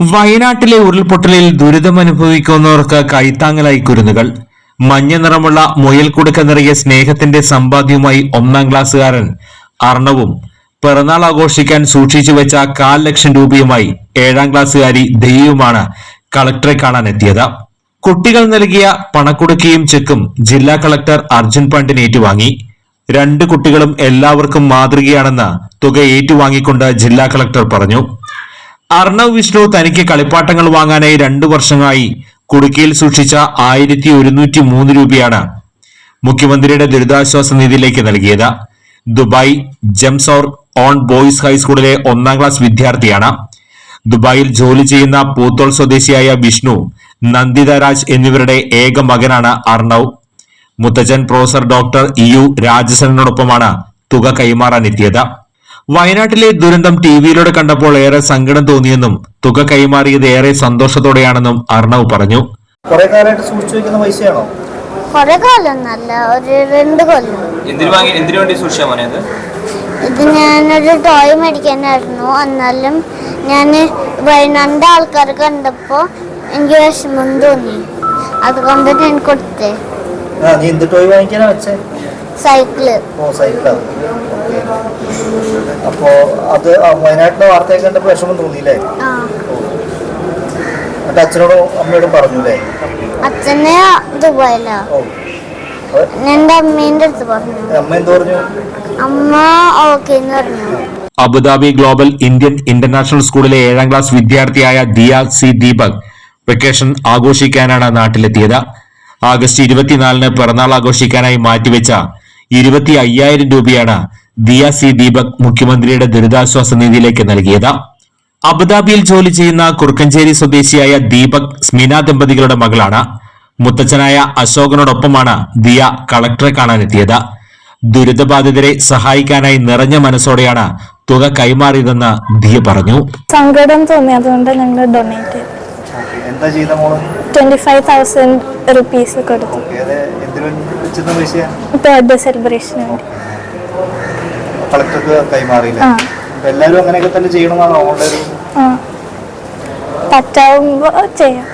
വയനാട്ടിലെ ഉരുൾപൊട്ടലിൽ ദുരിതമനുഭവിക്കുന്നവർക്ക് കൈത്താങ്ങലായി കുരുന്നുകൾ. മഞ്ഞ നിറമുള്ള മുയൽക്കുടുക്ക നിറയെ സ്നേഹത്തിന്റെ സമ്പാദ്യവുമായി ഒന്നാം ക്ലാസ്സുകാരൻ അർണവും പിറന്നാൾ ആഘോഷിക്കാൻ സൂക്ഷിച്ചു വെച്ച കാൽ ലക്ഷം രൂപയുമായി ഏഴാം ക്ലാസ്സുകാരി ദൈവവുമാണ് കളക്ടറെ കാണാനെത്തിയത്. കുട്ടികൾ നൽകിയ പണക്കുടുക്കയും ചെക്കും ജില്ലാ കളക്ടർ അർജുൻ പണ്ടിന് ഏറ്റുവാങ്ങി. രണ്ട് കുട്ടികളും എല്ലാവർക്കും മാതൃകയാണെന്ന് തുക ഏറ്റുവാങ്ങിക്കൊണ്ട് ജില്ലാ കളക്ടർ പറഞ്ഞു. അർണവ് വിഷ്ണു തനിക്ക് കളിപ്പാട്ടങ്ങൾ വാങ്ങാനായി രണ്ടു വർഷമായി കുടുക്കിയിൽ സൂക്ഷിച്ച ആയിരത്തി ഒരുന്നൂറ്റി മൂന്ന് രൂപയാണ് മുഖ്യമന്ത്രിയുടെ ദുരിതാശ്വാസ നിധിയിലേക്ക് നൽകിയത്. ദുബായ് ജംസോർ ഓൺ ബോയ്സ് ഹൈസ്കൂളിലെ ഒന്നാം ക്ലാസ് വിദ്യാർത്ഥിയാണ്. ദുബായിൽ ജോലി ചെയ്യുന്ന പൂത്തോൾ സ്വദേശിയായ വിഷ്ണു നന്ദിത രാജ് എന്നിവരുടെ ഏക മകനാണ് അർണവ്. മുത്തച്ഛൻ പ്രൊഫസർ ഡോക്ടർ ഇ യു രാജസനോടൊപ്പമാണ് തുക കൈമാറാനെത്തിയത്. വയനാട്ടിലെ ദുരന്തം ടി വിയിലൂടെ കണ്ടപ്പോൾ ഏറെ സങ്കടം തോന്നിയെന്നും തുക കൈമാറിയത് ഏറെ സന്തോഷത്തോടെയാണെന്നും അർണവ് പറഞ്ഞു. കുറെ കാലമായിട്ട് സൂക്ഷിച്ചു വെക്കുന്ന പൈസയാണോ? കുറെ കാലമൊന്നല്ല ഒരു രണ്ട് കൊല്ലം. എന്തിനു വാങ്ങി എന്തിനു വേണ്ടി സൂക്ഷിച്ചാ മോനെ അത്? ഇത് ഞാനൊരു ടോയ് മേടിക്കാനായിരുന്നു. എന്നാലും ഞാൻ വയനാടിന്റെ ആൾക്കാർ കണ്ടപ്പോൾ എനിക്ക് വിഷമം തോന്നി. അതുകൊണ്ട് ഞാൻ കൊടുത്തേ. ആ നീ എന്ത് ടോയ് വാങ്ങിക്കാനാ വെച്ചേ? സൈക്കിൾ. ഓ സൈക്കിളാണ് അപ്പോ അത് വയനാട്ടിലെ വാർത്തയൊക്കെ കണ്ടപ്പോൾ വിഷമം തോന്നിയില്ലേ? എന്നിട്ട് അച്ഛനോടും അമ്മയോടും പറഞ്ഞു അല്ലേ അച്ഛനെ ദുബായിലാ അടുത്ത് പറഞ്ഞു. അമ്മ എന്ത് പറഞ്ഞു? അമ്മ ഓക്കെ എന്ന് പറഞ്ഞു. അബുദാബി ഗ്ലോബൽ ഇന്ത്യൻ ഇന്റർനാഷണൽ സ്കൂളിലെ ഏഴാം ക്ലാസ് വിദ്യാർത്ഥിയായ ദിയ സി ദീപക് വെക്കേഷൻ ആഘോഷിക്കാനാണ് നാട്ടിലെത്തിയത്. ആഗസ്റ്റ് ഇരുപത്തിനാലിന് പിറന്നാൾ ആഘോഷിക്കാനായി മാറ്റിവെച്ച ഇരുപത്തി അയ്യായിരം രൂപയാണ് ദിയ സി ദീപക് മുഖ്യമന്ത്രിയുടെ ദുരിതാശ്വാസ നിധിയിലേക്ക് നൽകിയത്. അബുദാബിയിൽ ജോലി ചെയ്യുന്ന കുറുക്കഞ്ചേരി സ്വദേശിയായ ദീപക് സ്മിന ദമ്പതികളുടെ മകളാണ്. മുത്തച്ഛനായ അശോകനോടൊപ്പമാണ് ദിയ കളക്ടറെ കാണാനെത്തിയത്. ദുരിതബാധിതരെ സഹായിക്കാനായി നിറഞ്ഞ മനസ്സോടെയാണ് തുക കൈമാറിയതെന്ന് ദിയ പറഞ്ഞു. സങ്കടം തോന്നിയതുകൊണ്ട് ഞങ്ങൾ ഡൊണേറ്റ് ചെയ്തു. എന്താ ചെയ്ത മോളും? ട്വന്റി ഫൈവ് തൗസൻഡ് റുപ്പീസ് കൊടുത്തു ബർത്ത്ഡേ സെലിബ്രേഷന് വേണ്ടി. കളക്ടർക്ക് കൈമാറിയില്ലേ? എല്ലാവരും അങ്ങനെയൊക്കെ തന്നെ ചെയ്യണമെന്നാണ് അവളുടെ ഒരു ആ. ചെയ്യാം.